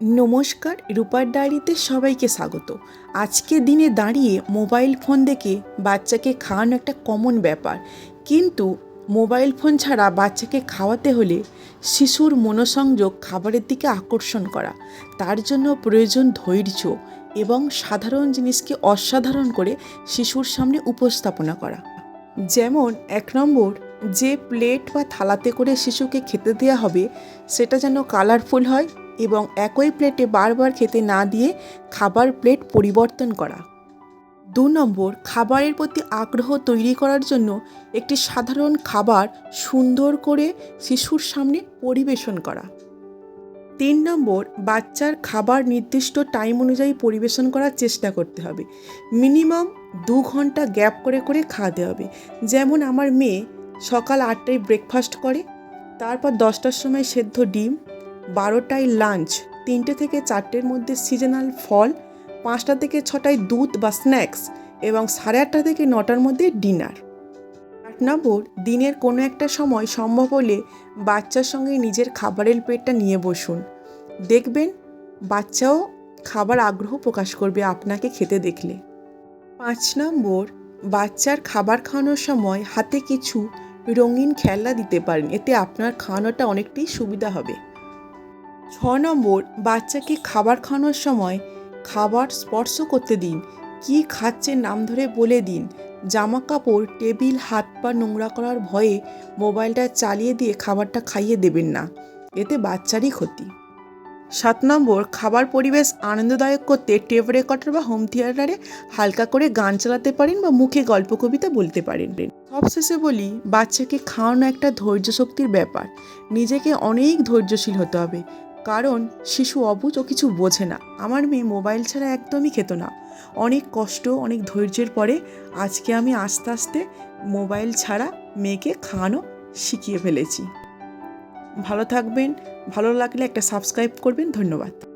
নমস্কার, রূপার ডায়েরিতে সবাইকে স্বাগত। আজকে দিনে দাঁড়িয়ে মোবাইল ফোন দেখে বাচ্চাকে খাওয়ানো একটা কমন ব্যাপার। কিন্তু মোবাইল ফোন ছাড়া বাচ্চাকে খাওয়াতে হলে শিশুর মনোসংযোগ খাবারের দিকে আকর্ষণ করা, তার জন্য প্রয়োজন ধৈর্য এবং সাধারণ জিনিসকে অসাধারণ করে শিশুর সামনে উপস্থাপনা করা। যেমন এক নম্বর, যে প্লেট বা থালাতে করে শিশুকে খেতে দেওয়া হবে, সেটা যেন কালারফুল হয় এবং একই প্লেটে বারবার খেতে না দিয়ে খাবার প্লেট পরিবর্তন করা। দু নম্বর, খাবারের প্রতি আগ্রহ তৈরি করার জন্য একটি সাধারণ খাবার সুন্দর করে শিশুর সামনে পরিবেশন করা। তিন নম্বর, বাচ্চার খাবার নির্দিষ্ট টাইম অনুযায়ী পরিবেশন করার চেষ্টা করতে হবে। মিনিমাম দু ঘণ্টা গ্যাপ করে করে খাওয়াতে হবে। যেমন আমার মেয়ে সকাল আটটায় ব্রেকফাস্ট করে, তারপর দশটার সময় সেদ্ধ ডিম বারোটায় লাঞ্চ, তিনটে থেকে চারটের মধ্যে সিজনাল ফল, পাঁচটা থেকে ছটায় দুধ বা স্ন্যাক্স এবং সাড়ে আটটা থেকে নটার মধ্যে ডিনার। আট নম্বর দিনের কোনো একটা সময় সম্ভব হলে বাচ্চার সঙ্গে নিজের খাবারের প্লেটটা নিয়ে বসুন। দেখবেন বাচ্চাও খাবার আগ্রহ প্রকাশ করবে আপনাকে খেতে দেখলে। পাঁচ নম্বর বাচ্চার খাবার খাওয়ানোর সময় হাতে কিছু রঙিন খেলনা দিতে পারেন, এতে আপনার খাওয়ানোটা অনেকটাই সুবিধা হবে। ছ নম্বর, বাচ্চাকে খাবার খাওয়ানোর সময় খাবার স্পর্শ করতে দিন। কি খাচ্ছে নাম ধরে বলে দিন। জামা কাপড় টেবিল, হাত পা নোংরা করার ভয়ে মোবাইলটা চালিয়ে দিয়ে খাবারটা খাইয়ে দেবেন না। এতে বাচ্চারই ক্ষতি। সাত নম্বর, খাবার পরিবেশ আনন্দদায়ক করতে টেপ রেকর্ডার বা হোম থিয়েটারে হালকা করে গান চালাতে পারেন বা মুখে গল্প, কবিতা বলতে পারেন। সবশেষে বলি, বাচ্চাকে খাওয়ানো একটা ধৈর্য শক্তির ব্যাপার। নিজেকে অনেক ধৈর্যশীল হতে হবে। কারণ শিশু অবুঝ ও কিছু বোঝে না। আমার মেয়ে মোবাইল ছাড়া একদমই খেত না। অনেক কষ্ট, অনেক ধৈর্যের পরে আজকে আমি আস্তে আস্তে মোবাইল ছাড়া মেয়েকে খাওয়ানো শিখিয়ে ফেলেছি। ভালো থাকবেন, ভালো লাগলে একটা সাবস্ক্রাইব করবেন। ধন্যবাদ।